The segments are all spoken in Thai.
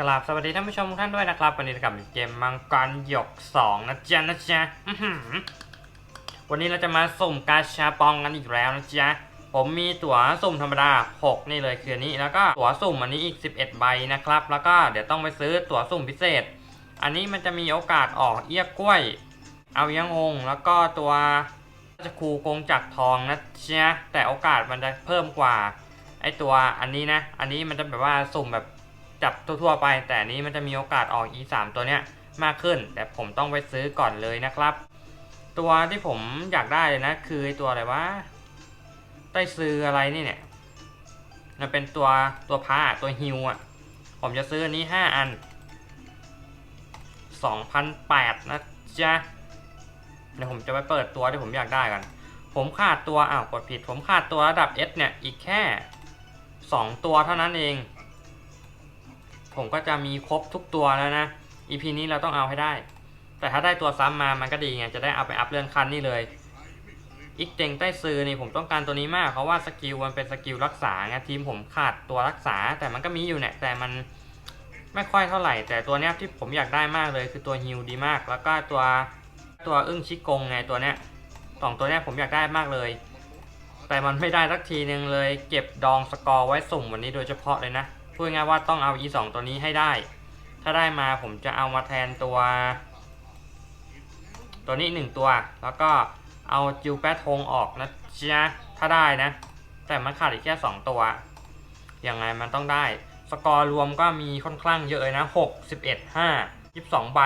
กราบสวัสดีท่านผู้ชมทุกท่านด้วยนะครับ วันนี้กับเกมมังกรหยก 2 นะจ๊ะนะจ๊ะวันนี้เราจะมาสุ่มกาชาปองกันอีกแล้วนะจ๊ะ ผมมีตั๋วสุ่มธรรมดา 6 นี่เลยคืออนนี้ แล้วก็ตั๋วสุ่มอันนี้อีก 11 ใบนะครับ แล้วก็เดี๋ยวต้องไปซื้อตั๋วสุ่มพิเศษ อันนี้มันจะมีโอกาสออกเอี้ยกล้วย เอายังงงแล้วก็ตัวจะคูกงจักทองนะจ๊ะแต่โอกาสมันจะเพิ่มกว่าไอตัวอันนี้นะ อันนี้มันจะแบบว่าสุ่มแบบ จับทั่วๆไป แต่นี้มันจะมีโอกาสออก e 3 ตัวเนี้ยมากขึ้น แต่ผมต้องไปซื้อก่อนเลยนะครับ ตัวที่ผมอยากได้เลยนะ คือไอตัวอะไรวะใต้ซื้ออะไรนี่เนี่ย มันเป็นตัวตัวพาตัวฮิวอะ ผมจะซื้ออันนี้ 5 อัน2,008นะจ๊ะเดี๋ยวผมจะไปเปิดตัวที่ผมอยากได้กัน ผมขาดตัวอ้าวกดผิด ผมขาดตัวระดับ S เนี่ย อีกแค่ 2 ตัวเท่านั้นเอง ผมก็จะมีครบทุกตัวแล้วนะ EP นี้เราต้องเอาให้ได้ แต่ถ้าได้ตัวซ้ำมามันก็ดีไง จะได้เอาไปอัพเลื่อนขั้นนี่เลย อีกเจงใต้ซื้อนี่ผมต้องการตัวนี้มากเพราะว่าสกิลมันเป็นสกิลรักษาไงทีมผมขาดตัวรักษา แต่มันก็มีอยู่เนี่ยแต่มันไม่ค่อยเท่าไหร่ แต่ตัวเนี้ยที่ผมอยากได้มากเลยคือตัวฮิลดีมาก แล้วก็ตัวตัวอึ้งชิกงไงตัวเนี้ยสองตัวเนี้ยผมอยากได้มากเลย แต่มันไม่ได้สักทีนึงเลย เก็บดองสกอร์ไว้สุ่มวันนี้โดยเฉพาะเลยนะ พูดง่ายว่าต้องเอา e 2ตัวนี้ให้ได้ ถ้าได้มาผมจะเอามาแทนตัว ตัวนี้หนึ่งตัว แล้วก็เอาจิวแปดทงออกนะจ๊ะถ้าได้นะ แต่มันขาดอีกแค่2ตัวยังไงมันต้องได้ สกอร์รวมก็มีค่อนข้างเยอะเลยนะ6 11 5 22ใบ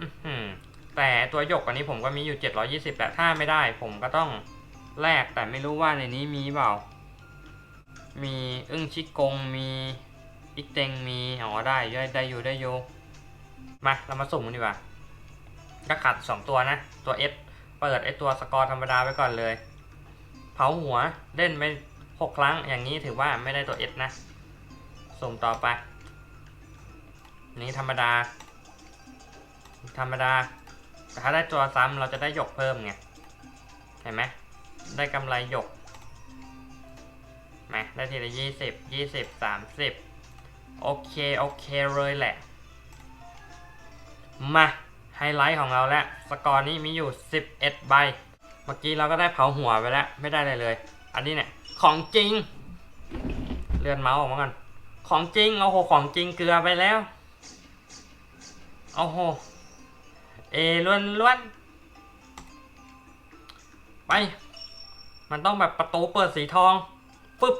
อื้อหือแต่ตัวหยกอันนี้ผมก็มีอยู่ 720แต่ถ้าไม่ได้ผมก็ต้องแลกแต่ไม่รู้ว่าในนี้มีเปล่า มีอึ้งชิกง มีอีกเตงมีอ๋อได้ได้ได้อยู่ได้อยู่มาเรามาสุ่มกันดีกว่าก็ขัด 2 ตัวนะ ตัว S เปิดไอตัวสกอร์ธรรมดาไปก่อนเลย เผาหัวเล่นไป6ครั้งอย่างนี้ถือว่าไม่ได้ตัว S นะสุ่มต่อไป นี้ธรรมดา ธรรมดาแต่ถ้าได้ตัวซ้ำเราจะได้หยกเพิ่มไงเห็นไหมได้กำไรหยก มาได้ทีละยี่สิบยี่สิบสามสิบโอเค โอเคเลยแหละ มาไฮไลท์ของเราแล้ว สกอร์นี้มีอยู่ 11 ใบ เมื่อกี้เราก็ได้เผาหัวไปแล้ว ไม่ได้เลยเลย อันนี้เนี่ย ของจริง เลื่อนเมาส์ออกมาก่อน ของจริงโอ้โห ของจริงเกลือไปแล้วโอ้โห เอล้วนล้วนไป มันต้องแบบประตูเปิดสีทอง ปึ๊บ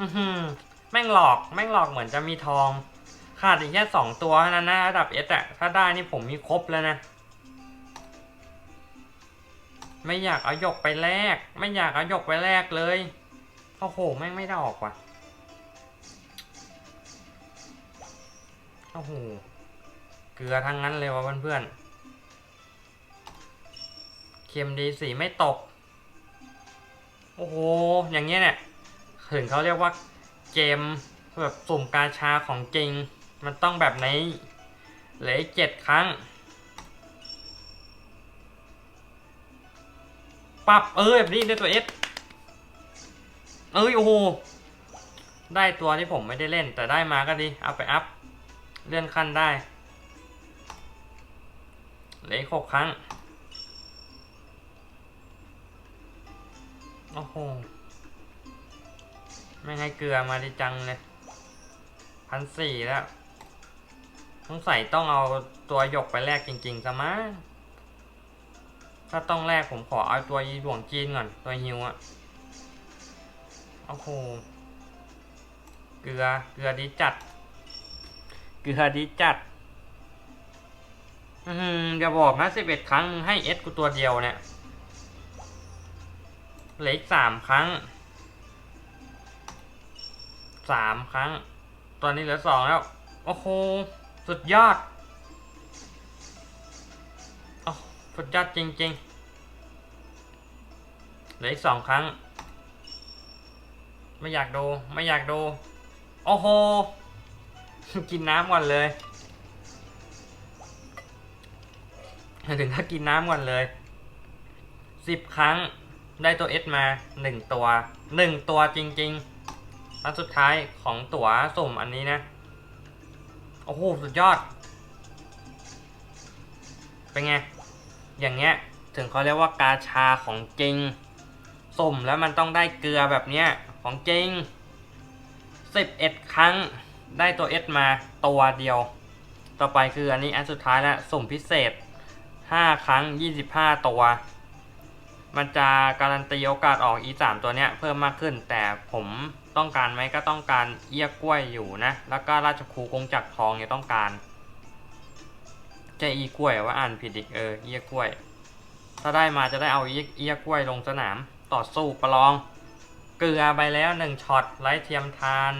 อือหือแม่งหลอกแม่งหลอกเหมือนจะมีทอง ขาดอีกแค่สองตัวเท่านั้นนะระดับเอสอะถ้าได้นี่ผมมีครบแล้วนะ ไม่อยากเอาหยกไปแลกไม่อยากเอาหยกไปแลกเลยโอ้โหแม่งไม่ได้ออกว่ะโอ้โหเกลือทั้งนั้นเลยว่ะเพื่อนๆเค็มดีสีไม่ตก โอ้โห อย่างเงี้ยเนี่ย ถึงเขาเรียกว่าเกมแบบสุ่มกาชาของจริง มันต้องแบบนี้เหลือเจ็ดครั้ง ปรับเออแบบนี้ได้ตัวเอสเอ้ยโอ้โหได้ตัวที่ผมไม่ได้เล่น แต่ได้มาก็ดีเอาไปอัพเลื่อนขั้นได้เหลือหกครั้ง โอ้โห ไม่ให้เกลือมาดีจังเลยพันสี่แล้วต้องใส่ต้องเอาตัวหยกไปแลกจริงๆซะมั้งถ้าต้องแลกผมขอเอาตัวยีหลวงจีนก่อน ตัวฮิวอะโอ้โหเกลือเกลือดีจัด เกลือดีจัด อืมอย่าบอกนะสิบเอ็ดครั้งมึงให้เอสกูตัวเดียวเนี่ยเหลืออีกสามครั้ง สามครั้ง ตอนนี้เหลือสองแล้ว โอ้โห สุดยอดโอ้สุดยอดจริงๆ เหลืออีกสองครั้ง ไม่อยากดู ไม่อยากดู โอ้โห กินน้ำก่อนเลยถึงถ้ากินน้ำก่อนเลยสิบครั้งได้ตัวเอสมาหนึ่งตัวหนึ่งตัวจริง ๆ อันสุดท้ายของตั๋วสุ่มอันนี้นะ โอ้โห สุดยอด เป็นไง อย่างเงี้ย ถึงเขาเรียกว่ากาชาของจริง สุ่มแล้วมันต้องได้เกลือแบบเนี้ย ของจริง 11 ครั้งได้ตัว S มาตัวเดียว ต่อไปคืออันนี้อันสุดท้ายแล้วสุ่มพิเศษ 5 ครั้ง 25 ตัว มันจะการันตีโอกาสออกอีสามตัวเนี้ยเพิ่มมากขึ้นแต่ผม ต้องการไหมก็ต้องการเอี้ยกล้วยอยู่นะ แล้วก็ราชครูกงจักรทองเนี่ยต้องการจะอีกล้วยว่าอ่านผิดอีกเออเอี้ยกล้วย ถ้าได้มาจะได้เอาเอี้ยเอี้ยกล้วยลงสนามต่อสู้ประลอง เกลือไปแล้วหนึ่งช็อตไร้เทียมทาน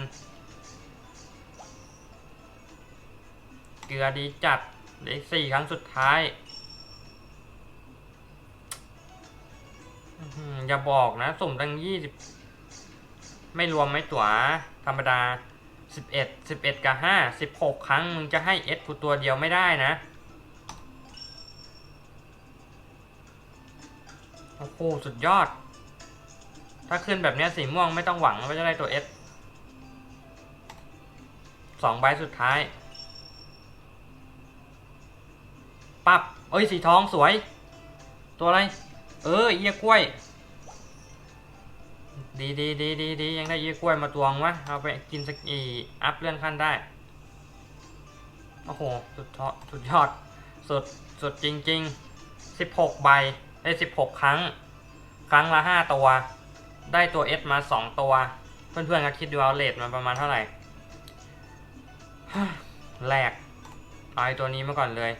เกลือดีจัดเหลืออีกสี่ครั้งสุดท้ายอื้อหืออย่าบอกนะสุ่มตั้งยี่สิบ ไม่รวมไม่ตั๋วธรรมดาสิบเอ็ดสิบเอ็ดกับห้าสิบหกครั้ง มึงจะให้เอสกูตัวเดียวไม่ได้นะ โอ้โห สุดยอด ถ้าขึ้นแบบนี้สีม่วงไม่ต้องหวังว่าจะได้ตัวเอสสองใบสุดท้าย ปับเอ้ย สีทองสวย ตัวอะไร เออเอี้ยกล้วย ดีดีดีดีดียังได้เอี้ยกล้วยมาตวงวะเอาไปกินสักอีอัพเลื่อนขั้นได้ โอ้โห สุดทอสุดยอด สุด สุดจริงๆสิบหกใบ ได้สิบหกครั้ง ครั้งละห้าตัว ได้ตัว S มาสองตัว เพื่อนๆก็คิดดูเอาเลทมาประมาณเท่าไหร่แรกเอาไอตัวนี้มาก่อนเลย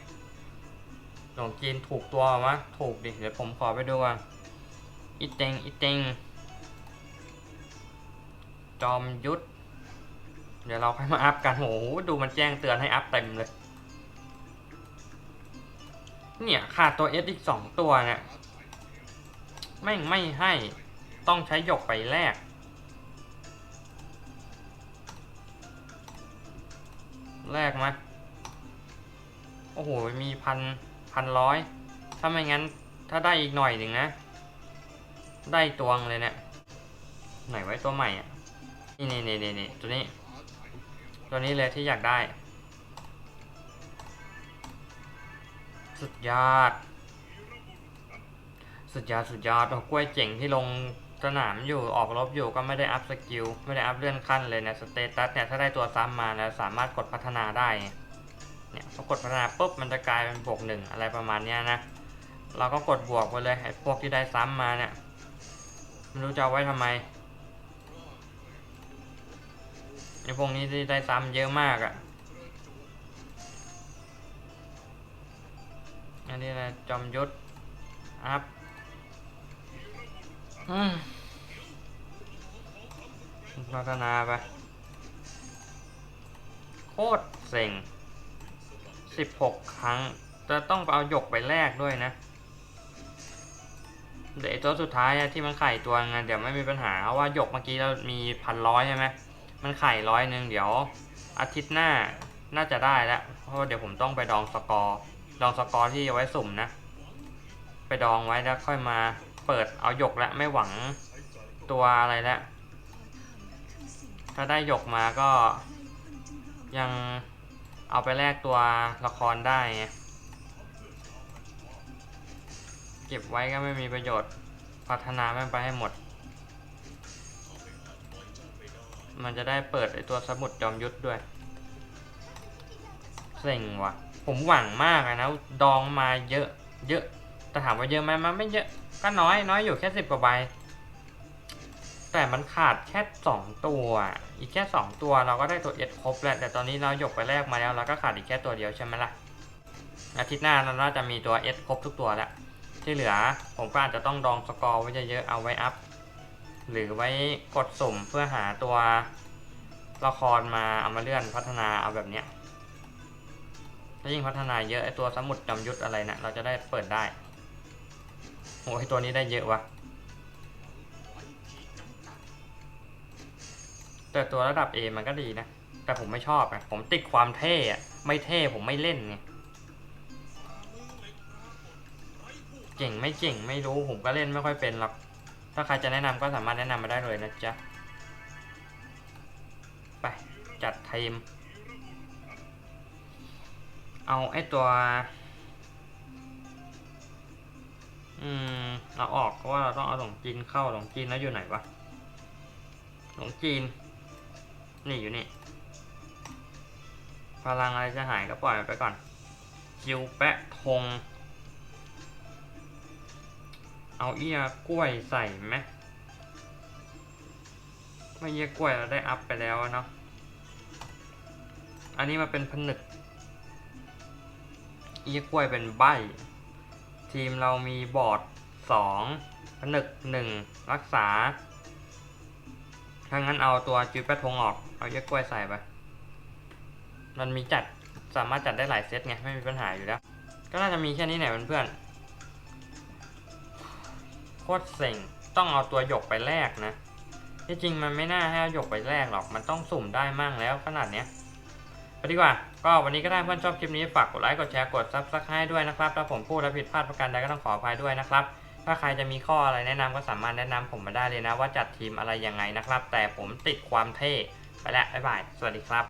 หลงจีนถูกตัววะถูกดิ เดี๋ยวผมขอไปดูก่อนอีเต็งอีเต็ง จอมยุทธเดี๋ยวเราค่อยมาอัพกันโหดูมันแจ้งเตือนให้อัพเต็มเลย เนี่ยขาดตัว S อีกสองตัวเนี่ยแม่ไม่ให้ต้องใช้หยกไปแลกแลกไหมโอ้โห มีพันพันร้อย ถ้าไม่งั้น ถ้าได้อีกหน่อยหนึ่งนะ ได้ตัวงเลยเนี่ย ไหนไว้ตัวใหม่อะ นี่นี่นี่นี่ตัวนี้ ตัวนี้เลยที่อยากได้ สุดยอด สุดยอดสุดยอดโอ้กล้วยเจ๋งที่ลงสนามอยู่ออกรบอยู่ก็ไม่ได้อัพสกิลไม่ได้อัพเลื่อนขั้นเลยนะสเตตัสเนี่ยถ้าได้ตัวซ้ำมานะสามารถกดพัฒนาได้เนี่ยพอกดพัฒนาปุ๊บมันจะกลายเป็นบวกหนึ่งอะไรประมาณเนี้ยนะเราก็กดบวกไปเลยไอ้พวกที่ได้ซ้ำมาเนี่ยไม่รู้จะเอาไว้ทำไม อ้พวกนี้ที่ได้ซ้ำเยอะมากอะ่ะอันนี้นะจอมยุทธอัพพัฒนาไป โคตรเซ็งสิบหกครั้ง จะต้องเอาหยกไปแลกด้วยนะเดี๋ยวตัวสุดท้ายที่มันไข่ตัวไงเดี๋ยวไม่มีปัญหาเพราะว่าหยกเมื่อกี้เรามีพันร้อยใช่ไหม มันไข่ร้อยหนึ่งเดี๋ยวอาทิตย์หน้าน่าจะได้แล้วเพราะว่าเดี๋ยวผมต้องไปดองสกอร์ดองสกอร์ที่เอาไว้สุ่มนะ ไปดองไว้แล้วค่อยมาเปิดเอาหยกแล้วไม่หวังตัวอะไรแล้วถ้าได้หยกมาก็ยังเอาไปแลกตัวละครได้ไงเก็บไว้ก็ไม่มีประโยชน์พัฒนาไม่ไปให้หมด มันจะได้เปิดไอตัวสมุดจอมยุทธด้วยเซ็งว่ะ ผมหวังมากนะ ดองมาเยอะ เยอะ แต่ถามว่าเยอะไหมมันไม่เยอะ ก็น้อย น้อยอยู่แค่สิบกว่าใบ แต่มันขาดแค่สองตัว อีกแค่สองตัวเราก็ได้ตัวเอ็ดครบแล้ว แต่ตอนนี้เราหยกไปแรกมาแล้ว เราก็ขาดอีกแค่ตัวเดียวใช่ไหมล่ะ อาทิตย์หน้าเราน่าจะมีตัวเอ็ดครบทุกตัวแล้ว ที่เหลือผมก็อาจจะต้องดองสกอร์ไว้เยอะๆ เอาไว้อัพ หรือไว้กดสุ่มเพื่อหาตัวละครมาเอามาเลื่อนพัฒนาเอาแบบเนี้ยถ้ายิ่งพัฒนาเยอะไอตัวสมุดจำยุทธอะไรนะเราจะได้เปิดได้โอ้ยตัวนี้ได้เยอะวะแต่ตัวระดับ A มันก็ดีนะ แต่ผมไม่ชอบอะผมติดความเท่อะไม่เท่ผมไม่เล่นไงเก่งไม่เก่งไม่รู้ผมก็เล่นไม่ค่อยเป็นหรอก ถ้าใครจะแนะนำก็สามารถแนะนำมาได้เลยนะจ๊ะ ไป จัดทีมเอาไอ้ตัว อืมเอาออกเพราะว่าเราต้องเอาหลงจีนเข้าหลงจีนแล้วอยู่ไหนวะหลงจีน นี่อยู่นี่ พลังอะไรจะหายก็ปล่อยไปก่อน จิวแปะทง เอาเอียกล้วยใส่ไหมไม่เอียกล้วยเราได้อัพไปแล้วเนาะ อันนี้มาเป็นผนึก เอียกล้วยเป็นใบ ทีมเรามีบอร์ดสองผนึกหนึ่งรักษา ถ้างั้นเอาตัวจิวแปะทงออก เอาเอียกล้วยใส่ไป มันมีจัดสามารถจัดได้หลายเซตไง ไม่มีปัญหาอยู่แล้ว ก็น่าจะมีแค่นี้แหละเพื่อนๆ ตรเซ็งต้องเอาตัวหยกไปแลกนะที่จริงมันไม่น่าให้เอาหยกไปแลกหรอกมันต้องสุ่มได้มั่งแล้วขนาดเนี้ยไปดีกว่า ก็วันนี้ก็ได้เพื่อนชอบคลิปนี้ฝากกดไลค์กดแชร์กดซับสไครต์ด้วยนะครับถ้าผมพูดแล้วผิดพลาดประการใดก็ต้องขออภัยด้วยนะครับถ้าใครจะมีข้ออะไรแนะนำก็สามารถแนะนำผมมาได้เลยนะ ว่าจัดทีมอะไรยังไงนะครับ แต่ผมติดความเท่ไปแล้วบ๊ายบายสวัสดีครับ